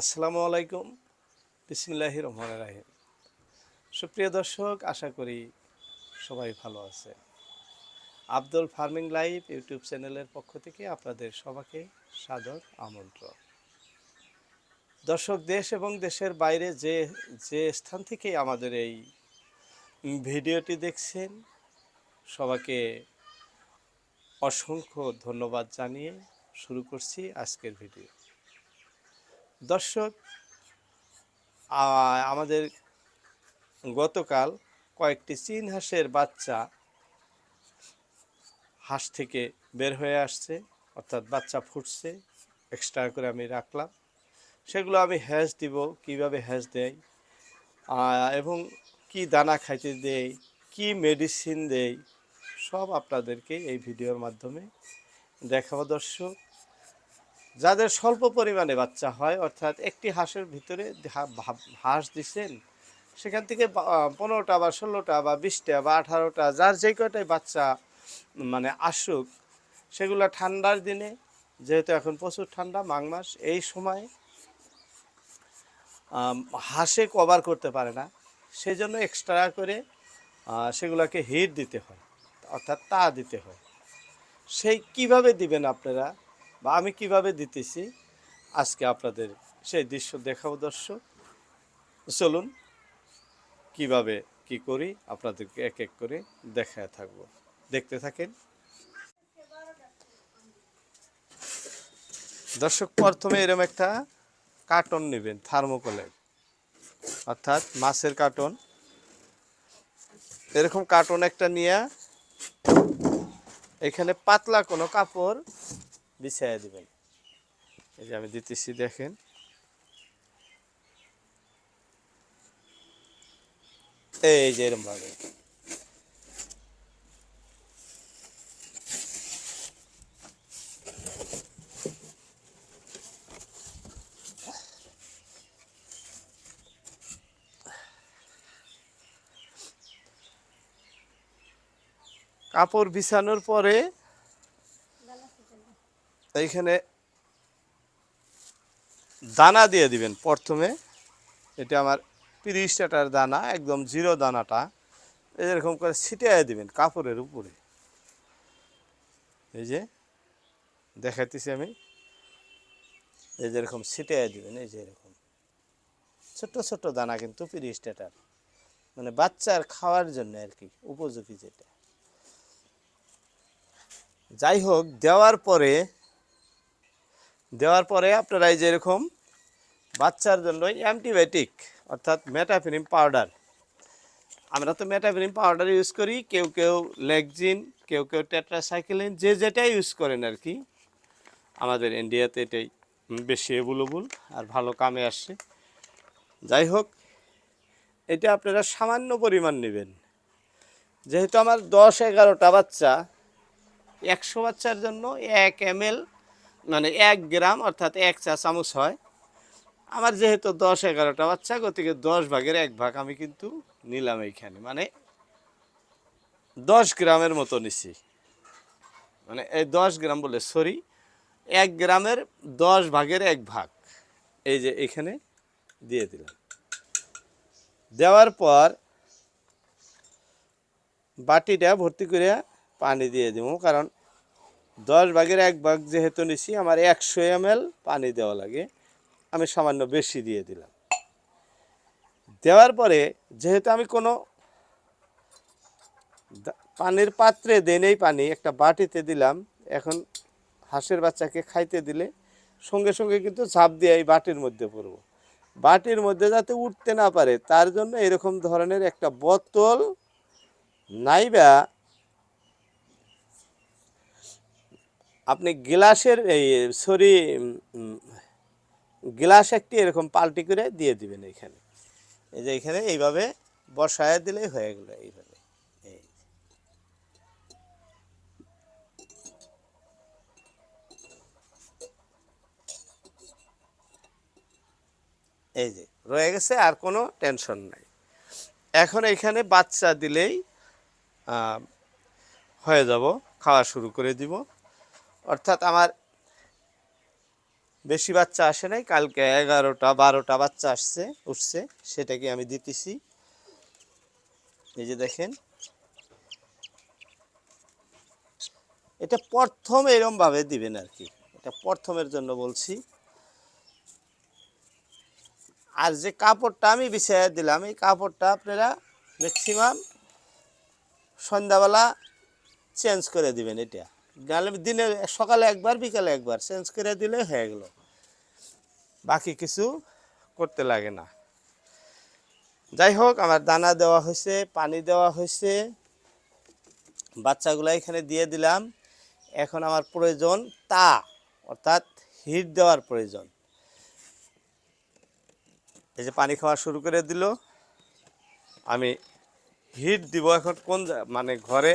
আসসালামু আলাইকুম। বিসমিল্লাহ রহমান রাহিম। সুপ্রিয় দর্শক, আশা করি সবাই ভালো আছে আব্দুল ফার্মিং লাইভ ইউটিউব চ্যানেলের পক্ষ থেকে আপনাদের সবাইকে সাদর আমন্ত্রণ। দর্শক, দেশ এবং দেশের বাইরে যে যে স্থান থেকে আমাদের এই ভিডিওটি দেখছেন, সবাইকে অসংখ্য ধন্যবাদ জানিয়ে শুরু করছি আজকের ভিডিও। দর্শক আমাদের গতকাল কয়েকটি চীন হাঁসের বাচ্চা হাঁস থেকে বের হয়ে আসছে অর্থাৎ বাচ্চা ফুটছে এক্সট্রা করে আমি রাখলাম। সেগুলো আমি হ্যাজ দিব কীভাবে হ্যাজ আহ, এবং কি দানা খাইতে দেই কি মেডিসিন দেই সব আপনাদেরকে এই ভিডিওর মাধ্যমে দেখাবো দর্শক। যাদের স্বল্প পরিমাণে বাচ্চা হয়, অর্থাৎ একটি হাঁসের ভিতরে হাঁস দিচ্ছেন সেখান থেকে পনেরোটা বা ষোলোটা বা বিশটা বা আঠারোটা, যার যে কয়টাই বাচ্চা মানে আসুক, সেগুলো ঠান্ডার দিনে, যেহেতু এখন প্রচুর ঠান্ডা মাঘ মাস এই সময় হাঁসে কভার করতে পারে না। সেই জন্য এক্সট্রা করে সেগুলোকে হিট দিতে হয়, অর্থাৎ তা দিতে হয়। সেই কীভাবে দিবেন আপনারা? বা আমি কীভাবে দিতেছি, আজকে আপনাদের সেই দৃশ্য দেখাবো দর্শক। চলুন কীভাবে কি করি, আপনাদেরকে এক এক করে দেখায় থাকব। দেখতে থাকেন। দর্শক, প্রথমে এরকম একটা কার্টন নেবেন, থার্মোকলের। অর্থাৎ মাছের কার্টন। এরকম কার্টন একটা নিয়ে এখানে পাতলা কোনো কাপড় বিছাইয়া দিবেন। এই যে আমি দিতেছি দেখেন। এই যে এরকম ভাবে। কাপড় বিছানোর পরে এইখানে দানা দিয়ে দিবেন। প্রথমে এটা আমার তিরিশ টাকার দানা, একদম জিরো দানাটা। এরকম করে ছিটিয়ে দিবেন কাপড়ের উপরে। এই যে দেখাইতেছি আমি। এই যে এরকম ছিটিয়ে দিবেন, এই যে এরকম। ছোট্ট ছোট্ট দানা কিন্তু তিরিশ টাকার। মানে বাচ্চার খাওয়ার জন্য আর কি, উপযোগী যেটা। যাই হোক, দেওয়ার পরে দেওয়ার পরে আপনারা এই যে এরকম বাচ্চার জন্য অ্যান্টিবায়োটিক, অর্থাৎ মেটাফিনিম পাউডার। আমরা তো মেটাফিনিম পাউডার ইউজ করি, কেউ কেউ লেগজিন, কেউ কেউ টেট্রাসাইকেলিন, যে যেটা ইউজ করেন আর কি আমাদের ইন্ডিয়াতে এটাই বেশি অ্যাভেলেবল আর ভালো কামে আসছে যাই হোক, এটা আপনারা সামান্য পরিমাণ নেবেন। যেহেতু আমার দশ এগারোটা বাচ্চা, একশো বাচ্চার জন্য এক এম মানে এক গ্রাম অর্থাৎ এক চা চামচ হয়। আমার যেহেতু দশ এগারোটা বাচ্চা, গতিকে দশ ভাগের এক ভাগ আমি কিন্তু নিলাম এইখানে। মানে দশ গ্রামের মতো নিছি। মানে এই দশ গ্রাম বলে সরি এক গ্রামের দশ ভাগের এক ভাগ এই যে এখানে দিয়ে দিলাম। দেওয়ার পর বাটিটা ভর্তি করে পানি দিয়ে দেবো, কারণ দশ ভাগের এক ভাগ যেহেতু নিছি, আমার একশো এম পানি দেওয়া লাগে। আমি সামান্য বেশি দিয়ে দিলাম। দেওয়ার পরে যেহেতু আমি কোনো পানির পাত্রে দেনেই পানি, একটা বাটিতে দিলাম। এখন হাঁসের বাচ্চাকে খাইতে দিলে সঙ্গে সঙ্গে কিন্তু ঝাঁপ দিয়ে এই বাটির মধ্যে পড়ব। বাটির মধ্যে যাতে উঠতে না পারে, তার জন্য এরকম ধরনের একটা বোতল নাইবা আপনি গ্লাসের এই, সরি গ্লাস একটি এরকম পাল্টি করে দিয়ে দিবেন এখানে। এই যে এখানে এইভাবে বসায় দিলেই হয়ে গেল এইভাবে। এই। যে, রয়ে গেছে, আর কোনো টেনশন নাই। এখন এখানে বাচ্চা দিলেই হয়ে যাব, খাওয়া শুরু করে দিব। অর্থাৎ আমার বেশি বাচ্চা আসে নাই, কালকে এগারোটা, বারোটা বাচ্চা আসছে, উঠছে, সেটাকে আমি দিতেছি। এই যে দেখেন। এটা প্রথম এরম ভাবে দিবেন আর কি। এটা প্রথমের জন্য বলছি। আর যে কাপড়টা আমি বিছাইয়া দিলাম, এই কাপড়টা আপনারা ম্যাক্সিমাম সন্ধ্যাবেলা চেঞ্জ করে দিবেন এটা। নাহলে দিনে সকালে একবার, বিকালে একবার, চেঞ্জ করে দিলে হয়ে গেল। বাকি কিছু করতে লাগে না। যাই হোক, আমার দানা দেওয়া হয়েছে, পানি দেওয়া হয়েছে। বাচ্চাগুলো এখানে দিয়ে দিলাম। এখন আমার প্রয়োজন তা, অর্থাৎ হিট দেওয়ার প্রয়োজন। এই যে পানি খাওয়া শুরু করে দিল। আমি হিট দিব এখন কোন মানে ঘরে।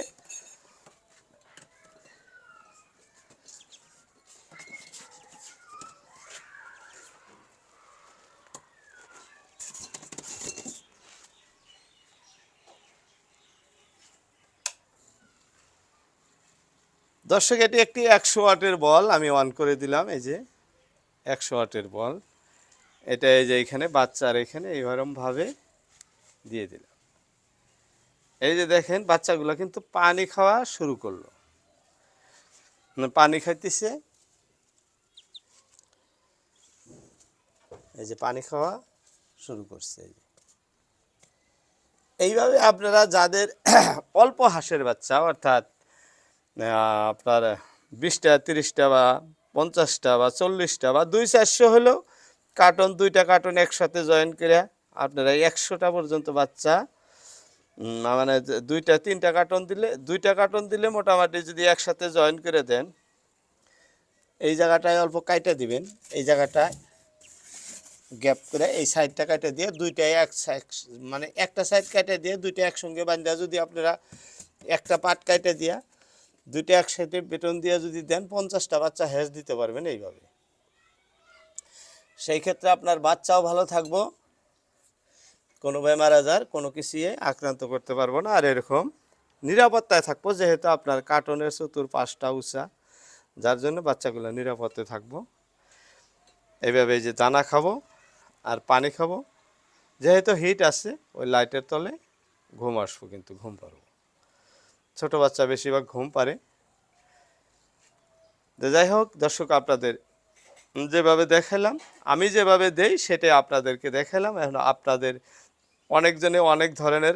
দর্শক, এটি একটি একশো ওয়াটের বল, আমি অন করে দিলাম, এই যে একশো ওয়াটের বল। এটা এই যে এখানে, বাচ্চার এখানে, এইরকমভাবে দিয়ে দিলাম। এই যে দেখেন, বাচ্চাগুলো কিন্তু পানি খাওয়া শুরু করল। মানে পানি খাইতেছে। এই যে পানি খাওয়া শুরু করছে। এইভাবে আপনারা যাদের অল্প হাঁসের বাচ্চা, অর্থাৎ আপনার বিশটা, তিরিশটা বা পঞ্চাশটা বা চল্লিশটা বা দুই চারশো হলেও কার্টন দুইটা কার্টন একসাথে জয়েন করে আপনারা একশোটা পর্যন্ত বাচ্চা মানে দুইটা, তিনটা কার্টন দিলে, দুইটা কার্টন দিলে মোটামুটি যদি একসাথে জয়েন করে দেন, এই জায়গাটায় অল্প কাইটা দিবেন, এই জায়গাটায় গ্যাপ করে এই সাইডটা কাটে দিয়ে দুইটাই এক মানে একটা সাইড কাটে দিয়ে দুইটা একসঙ্গে বান্ধা যদি আপনারা একটা পাট কাটে দিয়া দুইটা একসাথে বেতন দিয়ে যদি দেন, পঞ্চাশটা বাচ্চা হ্যাজ দিতে পারবেন এইভাবে। সেই ক্ষেত্রে আপনার বাচ্চাও ভালো থাকব। কোনো বেমার আজার, কোনো কিছুয়ে আক্রান্ত করতে পারব না। আর এরকম নিরাপত্তায় থাকব, যেহেতু আপনার কার্টনের চতুর পাঁচটা উষা যার জন্য বাচ্চাগুলো নিরাপদে থাকব। এইভাবে যে দানা খাব আর পানি খাব। যেহেতু হিট আছে, ওই লাইটের তলে ঘুম আসব, কিন্তু ঘুম পারব ছোট বাচ্চা বেশিরভাগ ঘুম পারে যাই হোক, দর্শক, আপনাদের যেভাবে দেখালাম, আমি যেভাবে দেই সেটাই আপনাদেরকে দেখালাম। এখন আপনাদের অনেকজনে অনেক ধরনের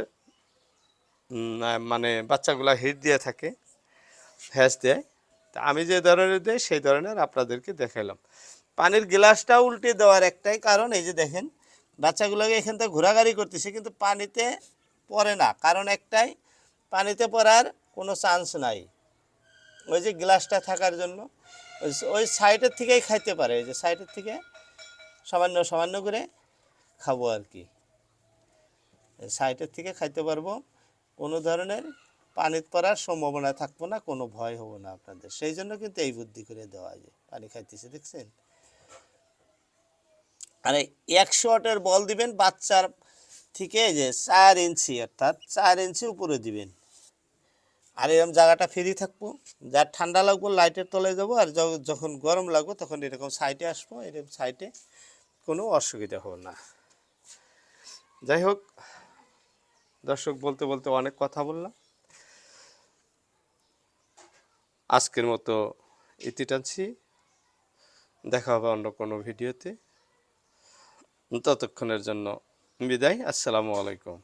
মানে বাচ্চাগুলা হিট দিয়ে থাকে, হ্যাস দেয়। তা আমি যে ধরনের দেই, সেই ধরনের আপনাদেরকে দেখালাম। পানির গ্লাসটা উল্টে দেওয়ার একটাই কারণ, এই যে দেখেন, বাচ্চাগুলোকে এখান থেকে ঘোরাঘুরি করতেছে, কিন্তু পানিতে পড়ে না। কারণ একটাই পানিতে পড়ার কোনো চান্স নাই। ওই যে গ্লাসটা থাকার জন্য। ওই- ওই সাইডের থেকেই খাইতে পারে। এই যে সাইডের থেকে সামান্য সামান্য করে খাব আর কি। সাইডের থেকে খাইতে পারব। কোনো ধরনের পানিতে পড়ার সম্ভাবনা থাকব না, কোনো ভয় হব না আপনাদের। সেই জন্য কিন্তু এই বুদ্ধি করে দেওয়া যায় পানি খাইতেছে, দেখছেন? আর একশো ওয়াটের বল দিবেন, বাচ্চার থেকে যে চার ইঞ্চি, অর্থাৎ চার ইঞ্চি উপরে দিবেন। আর এরকম জায়গাটা ফ্রি থাকব। যার ঠান্ডা লাগবো, লাইটের তলে যাব, আর য- যখন গরম লাগবো, তখন এরকম সাইডে আসব, এরকম সাইডে কোনো অসুবিধা হবে না। যাই হোক, দর্শক বলতে বলতে অনেক কথা বললাম। আজকের মতো ইতি টানছি। দেখা হবে অন্য কোনো ভিডিওতে। ততক্ষণের জন্য বিদায় আসসালামু আলাইকুম।